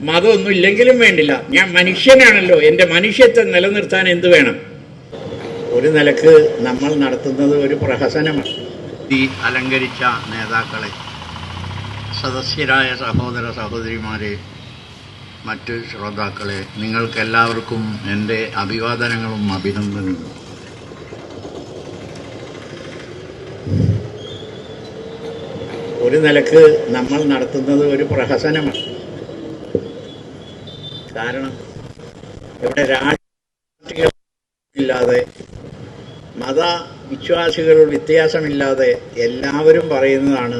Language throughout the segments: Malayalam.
മതമൊന്നും ഇല്ലെങ്കിലും വേണ്ടില്ല. ഞാൻ മനുഷ്യനാണല്ലോ. എന്റെ മനുഷ്യത്വം നിലനിർത്താൻ എന്ത് വേണം? ഒരു നിലയ്ക്ക് നമ്മൾ നടത്തുന്നത് ഒരു പ്രഹസനമാണ്. ഈ അലങ്കരിച്ച നേതാക്കളെ സദസ്യരായ സഹോദര സഹോദരിമാരെ മറ്റ് ശ്രോതാക്കളെ നിങ്ങൾക്കെല്ലാവർക്കും എന്റെ അഭിവാദനങ്ങളും അഭിനന്ദനങ്ങളും. ഒരു നിലയ്ക്ക് നമ്മൾ നടത്തുന്നത് ഒരു പ്രഹസനമാണ്. കാരണം ഇവിടെ രാഷ്ട്രീയമില്ലാതെ മത വിശ്വാസികളുടെ വ്യത്യാസമില്ലാതെ എല്ലാവരും പറയുന്നതാണ്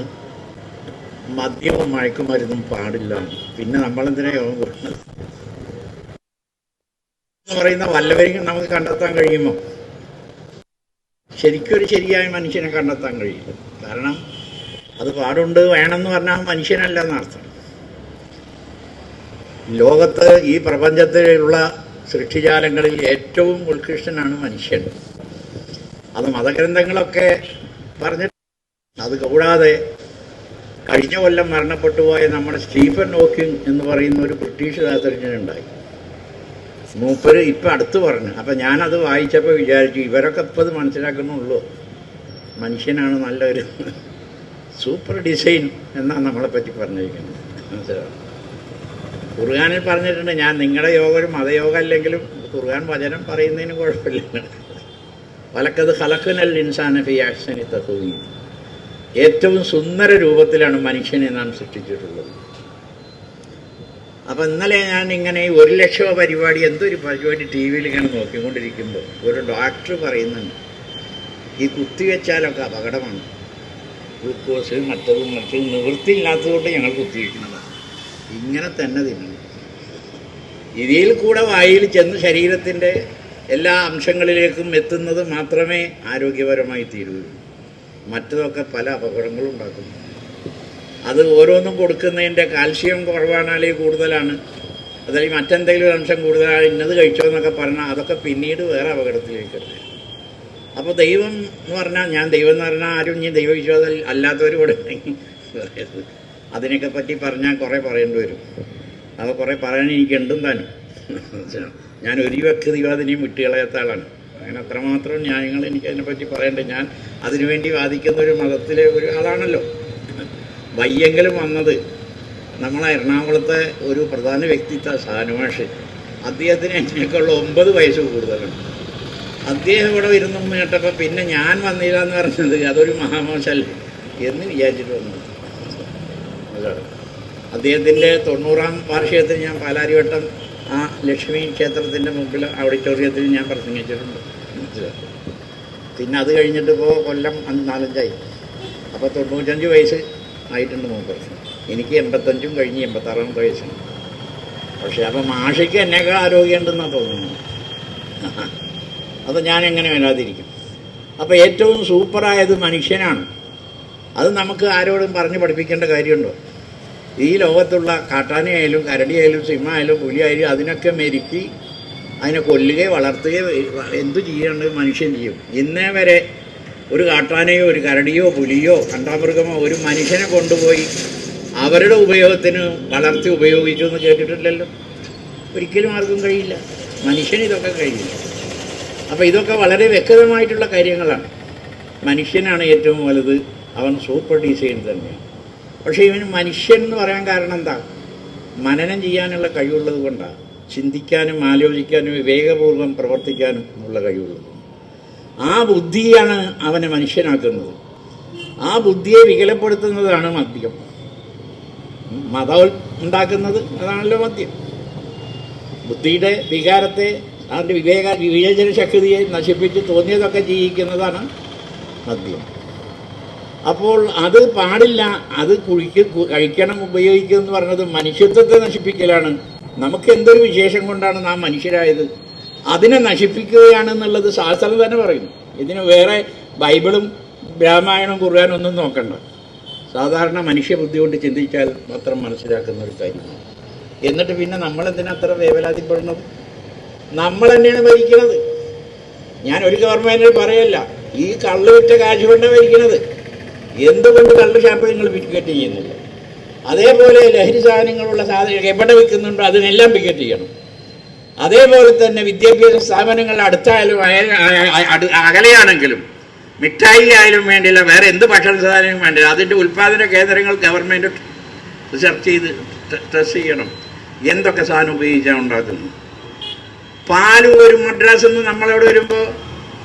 മദ്യവും മയക്കുമരുന്നും പാടില്ല. പിന്നെ നമ്മളെന്തിനാ എന്ന് പറയുന്ന വല്ലവരെയും നമുക്ക് കണ്ടെത്താൻ കഴിയുമോ? ശരിക്കൊരു ശരിയായ മനുഷ്യനെ കണ്ടെത്താൻ കഴിയില്ല. കാരണം അത് പാടുണ്ട് വേണമെന്ന് പറഞ്ഞാൽ മനുഷ്യനല്ല എന്നർത്ഥം. ലോകത്ത് ഈ പ്രപഞ്ചത്തിലുള്ള സൃഷ്ടിജാലങ്ങളിൽ ഏറ്റവും ഉത്കൃഷ്ടനാണ് മനുഷ്യൻ. അത് മതഗ്രന്ഥങ്ങളൊക്കെ പറഞ്ഞിട്ട് അത് കൂടാതെ കഴിഞ്ഞ കൊല്ലം മരണപ്പെട്ടു പോയ നമ്മുടെ സ്റ്റീഫൻ ഹോക്കിംഗ് എന്ന് പറയുന്ന ഒരു ബ്രിട്ടീഷ് ശാസ്ത്രജ്ഞനുണ്ടായി. മൂപ്പര് ഇപ്പം അടുത്ത് പറഞ്ഞു. അപ്പം ഞാനത് വായിച്ചപ്പോൾ വിചാരിച്ചു ഇവരൊക്കെ ഇപ്പം അത് മനസ്സിലാക്കുന്നുള്ളൂ. മനുഷ്യനാണ് നല്ലൊരു സൂപ്പർ ഡിസൈൻ എന്നാണ് നമ്മളെപ്പറ്റി പറഞ്ഞിരിക്കുന്നത്. മനസ്സിലാവും ഖുർആാനിൽ പറഞ്ഞിട്ടുണ്ട് ഞാൻ നിങ്ങളുടെ യോഗം മതയോഗം അല്ലെങ്കിലും ഖുർആൻ വചനം പറയുന്നതിന് കുഴപ്പമില്ല. വലക്കത് ഹലക്കുനൽ ഇൻസാന ഫി ആക്ഷനി ഏറ്റവും സുന്ദര രൂപത്തിലാണ് മനുഷ്യനെ നാം സൃഷ്ടിച്ചിട്ടുള്ളത്. അപ്പം ഇന്നലെ ഞാൻ ഇങ്ങനെ ഒരു ലക്ഷം പരിപാടി എന്തൊരു പരിപാടി ടി വിയിൽ ഇങ്ങനെ നോക്കിക്കൊണ്ടിരിക്കുമ്പോൾ ഒരു ഡോക്ടർ പറയുന്നുണ്ട് ഈ കുത്തിവെച്ചാലൊക്കെ അപകടമാണ്. ഗ്ലൂക്കോസ് മറ്റതും മറ്റതും നിവൃത്തിയില്ലാത്തതുകൊണ്ട് ഞങ്ങൾ കുത്തിവെക്കുന്നതാണ് ഇങ്ങനെ തന്നെ തിന്നണം ഇതിൽ കൂടെ വായിൽ ചെന്ന് ശരീരത്തിന്റെ എല്ലാ അംശങ്ങളിലേക്കും എത്തുന്നത് മാത്രമേ ആരോഗ്യപരമായി തീരുകയുള്ളൂ മറ്റതൊക്കെ പല അപകടങ്ങളും ഉണ്ടാക്കുന്നു അത് ഓരോന്നും കൊടുക്കുന്നതിന്റെ കാൽഷ്യം കുറവാണ് അല്ലെങ്കിൽ കൂടുതലാണ്? അതല്ലെങ്കിൽ മറ്റെന്തെങ്കിലും ഒരു അംശം കൂടുതലാണ് ഇന്നത് കഴിച്ചോ എന്നൊക്കെ പറഞ്ഞാൽ അതൊക്കെ പിന്നീട് വേറെ അപകടത്തിലേക്ക് എത്തി അപ്പോൾ ദൈവം എന്ന് പറഞ്ഞാൽ ഞാൻ ദൈവം എന്ന് പറഞ്ഞാൽ ആരും ഇനി ദൈവവിശ്വാസം അല്ലാത്തവരും കൂടെ അതിനെയൊക്കെ പറ്റി പറഞ്ഞാൽ കുറേ പറയേണ്ടി വരും. അത് കുറേ പറയാൻ എനിക്ക് ഉണ്ടും താനും. ഞാൻ ഒരു വ്യക്തിവാദിനെയും വിട്ടുകളയാത്ത ആളാണ്. അങ്ങനെ അത്രമാത്രം ന്യായങ്ങൾ എനിക്ക് അതിനെപ്പറ്റി പറയേണ്ടത് ഞാൻ അതിനുവേണ്ടി വാദിക്കുന്ന ഒരു മതത്തിലെ ഒരു ആളാണല്ലോ. വയ്യെങ്കിലും വന്നത് നമ്മളെ എറണാകുളത്തെ ഒരു പ്രധാന വ്യക്തിത്വ ഷാനുമാഷ് അദ്ദേഹത്തിന് എന്നെക്കുള്ള ഒമ്പത് വയസ്സ് കൂടുതലാണ്. അദ്ദേഹം ഇവിടെ വരുന്നു കേട്ടപ്പോൾ പിന്നെ ഞാൻ വന്നില്ല എന്ന് പറഞ്ഞത് അതൊരു മഹാമോശല്ലേ എന്ന് വിചാരിച്ചിട്ട് വന്നു. അതാണ് അദ്ദേഹത്തിന്റെ തൊണ്ണൂറാം വാർഷികത്തിൽ ഞാൻ പാലാരിവട്ടം ആ ലക്ഷ്മി ക്ഷേത്രത്തിന്റെ മുമ്പിൽ ഓഡിറ്റോറിയത്തിൽ ഞാൻ പ്രസംഗിച്ചിട്ടുണ്ട്? പിന്നെ അത് കഴിഞ്ഞിട്ട് ഇപ്പോൾ കൊല്ലം നാലഞ്ചായി. അപ്പോൾ തൊണ്ണൂറ്റഞ്ച് വയസ്സ് ആയിട്ടുണ്ട് മൂപ്പർ എനിക്ക് എൺപത്തഞ്ചും കഴിഞ്ഞ് എൺപത്താറാമത്തെ വയസ്സാണ് പക്ഷേ അപ്പം മാഷയ്ക്ക് എന്നേക്കാൾ ആരോഗ്യമുണ്ടെന്നാണ് തോന്നുന്നത് അത് ഞാൻ എങ്ങനെ വരാതിരിക്കും. അപ്പോൾ ഏറ്റവും സൂപ്പറായത് മനുഷ്യനാണ്. അത് നമുക്ക് ആരോടും പറഞ്ഞ് പഠിപ്പിക്കേണ്ട കാര്യമുണ്ടോ? ഈ ലോകത്തുള്ള കാട്ടാനയായാലും കരടിയായാലും സിംഹമായാലും പുലിയായാലും അതിനൊക്കെ മെരുക്കി അതിനെ കൊല്ലുകയോ വളർത്തുകയോ എന്തു ചെയ്യേണ്ടത് മനുഷ്യൻ ചെയ്യും? ഇന്നേ വരെ ഒരു കാട്ടാനയോ ഒരു കരടിയോ പുലിയോ കണ്ടാമൃഗമോ ഒരു മനുഷ്യനെ കൊണ്ടുപോയി അവരുടെ ഉപയോഗത്തിന് വളർത്തി ഉപയോഗിച്ചു എന്ന് കേട്ടിട്ടില്ലല്ലോ? ഒരിക്കലും ആർക്കും കഴിയില്ല. മനുഷ്യന് ഇതൊക്കെ കഴിയില്ല. അപ്പോൾ ഇതൊക്കെ വളരെ വ്യക്തമായിട്ടുള്ള കാര്യങ്ങളാണ്. മനുഷ്യനാണ് ഏറ്റവും വലുത്. അവൻ സൂപ്പർ ഡിസൈൻ തന്നെയാണ്. പക്ഷേ ഇവന് മനുഷ്യൻ എന്ന് പറയാൻ കാരണം എന്താ? മനനം ചെയ്യാനുള്ള കഴിവുള്ളത് കൊണ്ടാണ് ചിന്തിക്കാനും ആലോചിക്കാനും വിവേകപൂർവം പ്രവർത്തിക്കാനും ഉള്ള കഴിവുള്ളത് ആ ബുദ്ധിയാണ് അവനെ മനുഷ്യനാക്കുന്നത്. ആ ബുദ്ധിയെ വികലപ്പെടുത്തുന്നതാണ് മദ്യം. മതം ഉണ്ടാക്കുന്നത് അതാണല്ലോ മദ്യം. ബുദ്ധിയുടെ വികാരത്തെ അതിന്റെ വിവേക വിവേചന ശക്തിയെ നശിപ്പിച്ച് തോന്നിയതൊക്കെ ജീവിക്കുന്നതാണ് മദ്യം. അപ്പോൾ അത് പാടില്ല. അത് കുഴിക്ക് കഴിക്കണം ഉപയോഗിക്കുക എന്ന് പറഞ്ഞത് മനുഷ്യത്വത്തെ നശിപ്പിക്കലാണ്. നമുക്ക് എന്തൊരു വിശേഷം കൊണ്ടാണ് നാം മനുഷ്യരായത്? അതിനെ നശിപ്പിക്കുകയാണ് എന്നുള്ളത് ശാസ്ത്രം തന്നെ പറയുന്നു. ഇതിന് വേറെ ബൈബിളും രാമായണവും ഖുർആാനും ഒന്നും നോക്കണ്ട. സാധാരണ മനുഷ്യ ബുദ്ധി കൊണ്ട് ചിന്തിച്ചാൽ മാത്രം മനസ്സിലാക്കുന്ന ഒരു കാര്യമാണ്. എന്നിട്ട് പിന്നെ നമ്മൾ എന്തിനാ അത്ര വേവലാതിപ്പെടുന്നത്? നമ്മൾ തന്നെയാണ് ഭരിക്കുന്നത്. ഞാൻ ഒരു ഗവൺമെന്റിൽ പറയല്ല ഈ കള്ളുവിറ്റ കാശ് കൊണ്ടാണ് ഭരിക്കുന്നത്. എന്തുകൊണ്ട് കള്ള് ഷാമ്പു നിങ്ങൾ പിക്കറ്റ് ചെയ്യുന്നില്ല? അതേപോലെ ലഹരി സാധനങ്ങളുള്ള സാധനങ്ങൾ എവിടെ വിൽക്കുന്നുണ്ടോ അതിനെല്ലാം പിക്കറ്റ് ചെയ്യണം. അതേപോലെ തന്നെ വിദ്യാഭ്യാസ സ്ഥാപനങ്ങൾ അടുത്തായാലും അകലെയാണെങ്കിലും മിഠായി ആയാലും വേണ്ടില്ല വേറെ എന്ത് ഭക്ഷണ സാധനവും വേണ്ടില്ല അതിന്റെ ഉൽപ്പാദന കേന്ദ്രങ്ങൾ ഗവൺമെന്റ് റിസർച്ച് ചെയ്ത് ടെസ്റ്റ് ചെയ്യണം. എന്തൊക്കെ സാധനം ഉപയോഗിച്ചാണ് ഉണ്ടാക്കുന്നത്? പാൽ ഒരു മദ്രാസ് നിന്ന് നമ്മളവിടെ വരുമ്പോൾ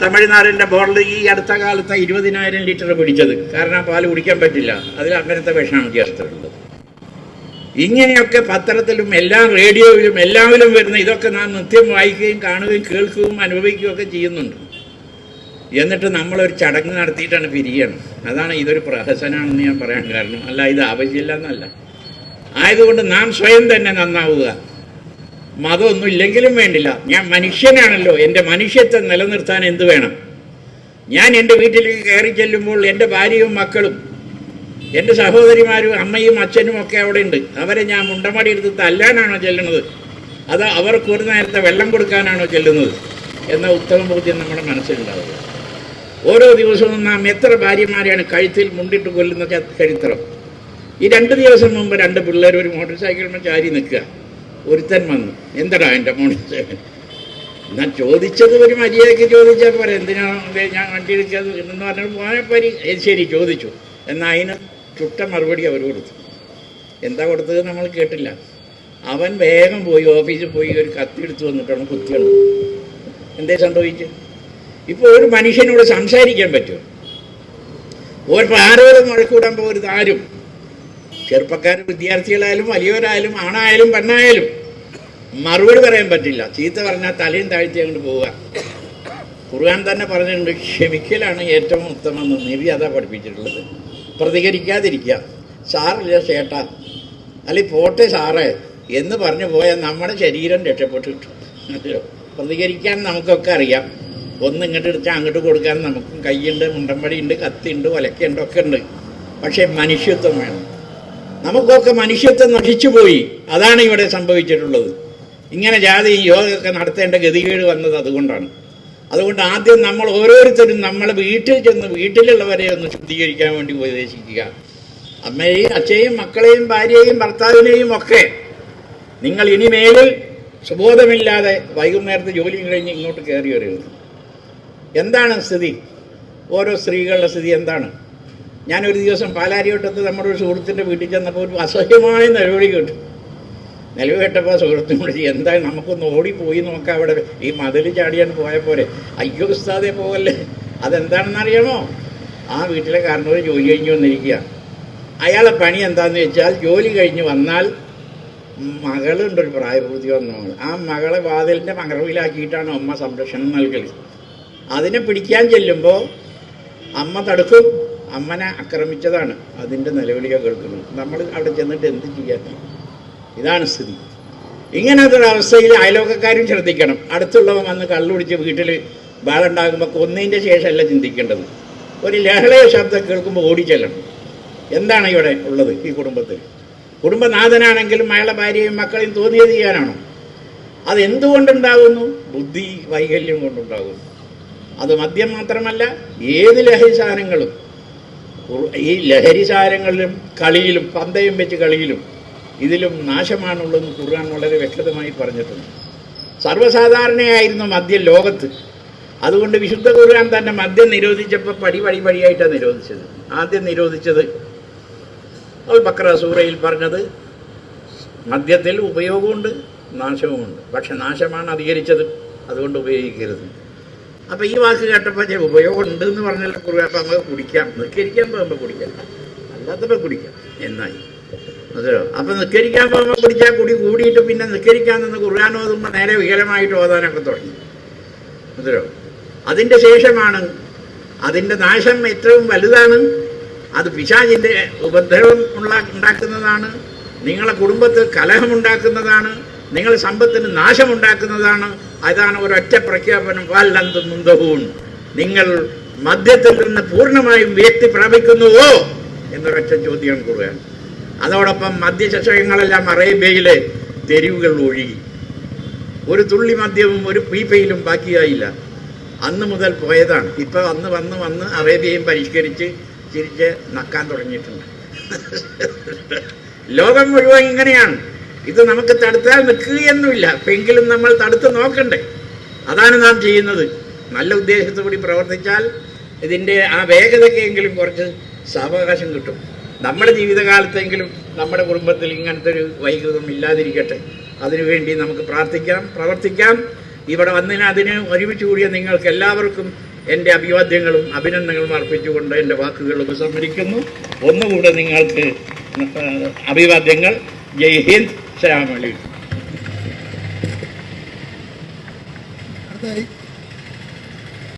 തമിഴ്നാടിന്റെ ബോർഡിൽ ഈ അടുത്ത കാലത്ത് ഇരുപതിനായിരം ലിറ്റർ പിടിച്ചത്. കാരണം പാൽ കുടിക്കാൻ പറ്റില്ല. അതിൽ അങ്ങനത്തെ വിഷമാണ് ചേർത്തിട്ടുള്ളത് ഇങ്ങനെയൊക്കെ പത്രത്തിലും എല്ലാ റേഡിയോയിലും എല്ലാവരും വരുന്ന ഇതൊക്കെ നാം നിത്യം വായിക്കുകയും കാണുകയും കേൾക്കുകയും അനുഭവിക്കുകയും ഒക്കെ ചെയ്യുന്നുണ്ട്. എന്നിട്ട് നമ്മളൊരു ചടങ്ങ് നടത്തിയിട്ടാണ് പിരിയണം. അതാണ് ഇതൊരു പ്രഹസനാണെന്ന് ഞാൻ പറയാൻ കാരണം. അല്ല ഇത് ആവശ്യമില്ല എന്നല്ല. ആയതുകൊണ്ട് നാം സ്വയം തന്നെ നന്നാവുക. മതമൊന്നും ഇല്ലെങ്കിലും വേണ്ടില്ല. ഞാൻ മനുഷ്യനാണല്ലോ. എന്റെ മനുഷ്യത്വം നിലനിർത്താൻ എന്ത് വേണം? ഞാൻ എന്റെ വീട്ടിലേക്ക് കയറി ചെല്ലുമ്പോൾ എന്റെ ഭാര്യയും മക്കളും എന്റെ സഹോദരിമാരും അമ്മയും അച്ഛനും ഒക്കെ അവിടെ ഉണ്ട്. അവരെ ഞാൻ മുണ്ടമടി എടുത്ത് തല്ലാനാണോ ചെല്ലുന്നത്? അത് അവർക്ക് ഒരു നേരത്തെ വെള്ളം കൊടുക്കാനാണോ ചെല്ലുന്നത്? എന്ന ഉത്തമ ബോധ്യം നമ്മുടെ മനസ്സിലുണ്ടാവുക. ഓരോ ദിവസവും നാം എത്ര ഭാര്യമാരെയാണ് കഴുത്തിൽ മുണ്ടിട്ട് കൊല്ലുന്ന ചരിത്രം. ഈ രണ്ട് ദിവസം മുമ്പ് രണ്ട് പിള്ളേർ ഒരു മോട്ടോർ സൈക്കിളിൽ ചാരി നിൽക്കുക. ഒരുത്തൻ വന്നു. എന്തടാ എന്റെ മോട്ടോർ ഞാൻ ചോദിച്ചത് ഒരു മര്യാദയ്ക്ക് ചോദിച്ചാൽ പോരെ. എന്തിനാണ് ഞാൻ വണ്ടി ഇടിച്ചത് എന്ന് പറഞ്ഞാൽ പോയപ്പരി ശരി ചോദിച്ചു. എന്നാൽ അതിന് ചുട്ട മറുപടി അവർ കൊടുത്തു. എന്താ കൊടുത്തത്? നമ്മൾ കേട്ടില്ല. അവൻ വേഗം പോയി ഓഫീസിൽ പോയി ഒരു കത്തി എടുത്തു വന്നിട്ടാണ് കുത്തിയത് എന്തേ സംഭവിച്ചു? ഇപ്പോൾ ഒരു മനുഷ്യനോട് സംസാരിക്കാൻ പറ്റുമോ? ഒരു ആരോടും മുഴക്കൂടാൻ പോകരുത് ആരും. ചെറുപ്പക്കാരും വിദ്യാർത്ഥികളായാലും വലിയവരായാലും ആണായാലും പെണ്ണായാലും മറുപടി പറയാൻ പറ്റില്ല. ചീത്ത പറഞ്ഞാൽ തലയും താഴ്ത്തി അങ്ങോട്ട് പോവുക. ഖുർആൻ തന്നെ പറഞ്ഞിട്ടുണ്ട് ക്ഷമിക്കലാണ് ഏറ്റവും ഉത്തമം എന്ന് നബി അതാ പഠിപ്പിച്ചിട്ടുള്ളത്. പ്രതികരിക്കാതിരിക്കുക. സാറില്ല ചേട്ടാ. അല്ലെ പോട്ടെ സാറേ. എന്ന് പറഞ്ഞു പോയാൽ നമ്മുടെ ശരീരം രക്ഷപ്പെട്ടു പ്രതികരിക്കാൻ നമുക്കൊക്കെ അറിയാം. ഒന്ന് ഇങ്ങോട്ട് എടുത്താൽ അങ്ങോട്ട് കൊടുക്കാൻ നമുക്കും കൈയുണ്ട് മുണ്ടമ്പടിയുണ്ട് കത്തിയുണ്ട് ഒലക്കുണ്ട് ഒക്കെ ഉണ്ട്. പക്ഷേ മനുഷ്യത്വം വേണം. നമുക്കൊക്കെ മനുഷ്യത്വം നശിച്ചുപോയി. അതാണ് ഇവിടെ സംഭവിച്ചിട്ടുള്ളത്. ഇങ്ങനെ ജാതി യോഗമൊക്കെ നടത്തേണ്ട ഗതികേട് വന്നത് അതുകൊണ്ടാണ്. അതുകൊണ്ട് ആദ്യം നമ്മൾ ഓരോരുത്തരും നമ്മളെ വീട്ടിൽ ചെന്ന് വീട്ടിലുള്ളവരെ ഒന്ന് ശുദ്ധീകരിക്കാൻ വേണ്ടി ഉപദേശിക്കുക. അമ്മയെയും അച്ഛയും മക്കളെയും ഭാര്യയെയും ഭർത്താവിനെയും ഒക്കെ നിങ്ങൾ ഇനിമേലിൽ സുബോധമില്ലാതെ വൈകുന്നേരത്തെ ജോലി കഴിഞ്ഞ് ഇങ്ങോട്ട് കയറി വരരുത്. എന്താണ് സ്ഥിതി? ഓരോ സ്ത്രീകളുടെ സ്ഥിതി എന്താണ്? ഞാനൊരു ദിവസം പാലാരിവട്ടത്ത് നമ്മുടെ ഒരു സുഹൃത്തിന്റെ വീട്ടിൽ ചെന്നപ്പോൾ ഒരു അസഹ്യമായ നിലവിളി കേട്ടു. നിലവിളി കേട്ടപ്പോൾ സുഹൃത്തിനോട് ചോദിച്ചു, എന്താ നമുക്കൊന്ന് ഓടിപ്പോയി നോക്കാം അവിടെ. ഈ മതിൽ ചാടിയാണ് പോയ പോലെ അയ്യോ ഉസ്താദെ പോകല്ലേ അതെന്താണെന്നറിയാമോ? ആ വീട്ടിലെ കാരണവർ ജോലി കഴിഞ്ഞ് വന്നിരിക്കുക. അയാളെ പണി എന്താണെന്ന് വെച്ചാൽ ജോലി കഴിഞ്ഞ് വന്നാൽ മകളുണ്ട് ഒരു പ്രായപൂർത്തി വന്ന മകൾ ആ മകളെ വാതിലിന്റെ മകറവിലാക്കിയിട്ടാണ് അമ്മ സംരക്ഷണം നൽകൽ അതിനെ പിടിക്കാൻ ചെല്ലുമ്പോൾ അമ്മ തടുക്കും. അമ്മനെ ആക്രമിച്ചതാണ് അതിന്റെ നിലവിളിയോ കേൾക്കുന്നത്. നമ്മൾ അവിടെ ചെന്നിട്ട് എന്ത് ചെയ്യാത്ത? ഇതാണ് സ്ഥിതി. ഇങ്ങനത്തെ ഒരു അവസ്ഥയിൽ അയലോക്കക്കാരും ശ്രദ്ധിക്കണം. അടുത്തുള്ളവൻ വന്ന് കള്ളുപിടിച്ച് വീട്ടിൽ ബാളുണ്ടാകുമ്പോൾ കൊന്നതിന്റെ ശേഷമല്ല ചിന്തിക്കേണ്ടത്. ഒരു ലഹളയ ശബ്ദം കേൾക്കുമ്പോൾ ഓടിച്ചെല്ലണം. എന്താണ് ഇവിടെ ഉള്ളത് ഈ കുടുംബത്തിൽ? കുടുംബനാഥനാണെങ്കിലും അയാളെ ഭാര്യയും മക്കളെയും തോന്നിയത് ചെയ്യാനാണോ അതെന്തുകൊണ്ടുണ്ടാകുന്നു? ബുദ്ധി വൈകല്യം കൊണ്ടുണ്ടാകുന്നു. അത് മദ്യം മാത്രമല്ല ഏത് ലഹരി സാധനങ്ങളും ഈ ലഹരി സാരങ്ങളിലും കളിയിലും പന്തയം വെച്ച് കളിയിലും ഇതിലും നാശമാണുള്ളതെന്ന് ഖുർആൻ വളരെ വ്യക്തമായി പറഞ്ഞിട്ടുണ്ട്. സർവസാധാരണയായിരുന്നു മദ്യം ലോകത്ത്. അതുകൊണ്ട് വിശുദ്ധ ഖുർആൻ തന്നെ മദ്യം നിരോധിച്ചപ്പോൾ പടി പടി പടിയായിട്ടാണ് നിരോധിച്ചത്. ആദ്യം നിരോധിച്ചത് അത് ബക്ര സൂറയിൽ പറഞ്ഞത് മദ്യത്തിൽ ഉപയോഗമുണ്ട് നാശവുമുണ്ട്. പക്ഷെ നാശമാണ് അധികരിച്ചത് അതുകൊണ്ട് ഉപയോഗിക്കരുത്. അപ്പം ഈ വാക്ക് കേട്ടപ്പോൾ ഞാൻ ഉപയോഗം ഉണ്ട് എന്ന് പറഞ്ഞാൽ കുറുക അപ്പം നമുക്ക് കുടിക്കാം. നിസ്കരിക്കാൻ പോകുമ്പോൾ കുടിക്കാം. അല്ലാത്തപ്പോൾ കുടിക്കാം. എന്നായി. അതെയോ അപ്പം നിസ്കരിക്കാൻ പോകുമ്പോൾ കുടിച്ചാൽ കുടി കൂടിയിട്ട് പിന്നെ നിസ്കരിക്കാൻ നിന്ന് ഖുർആൻ ഓതുമ്പോൾ നേരെ വികലമായിട്ട് ഓതാനൊക്കെ തുടങ്ങി. അതെയോ അതിന്റെ ശേഷമാണ് അതിന്റെ നാശം ഏറ്റവും വലുതാണ്. അത് പിശാചിന്റെ ഉപദ്രവം ഉള്ള ഉണ്ടാക്കുന്നതാണ്. നിങ്ങളെ കുടുംബത്തിൽ കലഹമുണ്ടാക്കുന്നതാണ്. നിങ്ങളെ സമ്പത്തിന് നാശമുണ്ടാക്കുന്നതാണ്. അതാണ് ഒരൊറ്റ പ്രഖ്യാപനം. വല്ലന്ത് മുന്തഹൂൺ. നിങ്ങൾ മദ്യത്തിൽ നിന്ന് പൂർണമായും വ്യക്തി പ്രാപിക്കുന്നുവോ എന്നൊരൊറ്റ ചോദ്യം കൂടുകയാണ് അതോടൊപ്പം മദ്യചഷകങ്ങളെല്ലാം അറേബ്യയിലെ തെരുവുകൾ ഒഴുകി. ഒരു തുള്ളി മദ്യവും ഒരു പീപ്പയിലും ബാക്കിയായില്ല. അന്ന് മുതൽ പോയതാണ്. ഇപ്പം അന്ന് വന്ന് വന്ന് അറേബ്യയും പരിഷ്കരിച്ച് ചിരിച്ച് നക്കാൻ തുടങ്ങിയിട്ടുണ്ട്. ലോകം മുഴുവൻ ഇങ്ങനെയാണ്. ഇത് നമുക്ക് തടുത്താൽ നിൽക്കുകയൊന്നുമില്ല. എങ്കിലും നമ്മൾ തടുത്ത് നോക്കണ്ടേ. അതാണ് നാം ചെയ്യുന്നത്. നല്ല ഉദ്ദേശത്തോടി പ്രവർത്തിച്ചാൽ ഇതിന്റെ ആ വേഗതയ്ക്കെങ്കിലും കുറച്ച് സാവകാശം കിട്ടും. നമ്മുടെ ജീവിതകാലത്തെങ്കിലും നമ്മുടെ കുടുംബത്തിൽ ഇങ്ങനത്തെ ഒരു വൈകൃതം ഇല്ലാതിരിക്കട്ടെ. അതിനുവേണ്ടി നമുക്ക് പ്രാർത്ഥിക്കാം പ്രവർത്തിക്കാം. ഇവിടെ വന്നതിന് അതിന് ഒരുമിച്ച് കൂടിയ നിങ്ങൾക്ക് എല്ലാവർക്കും എന്റെ അഭിവാദ്യങ്ങളും അഭിനന്ദനങ്ങളും അർപ്പിച്ചുകൊണ്ട് എന്റെ വാക്കുകൾ ഉപസംഹരിക്കുന്നു. ഒന്നുകൂടെ നിങ്ങൾക്ക് അഭിവാദ്യങ്ങൾ. ജയ് ഹിന്ദ് അടുത്തായി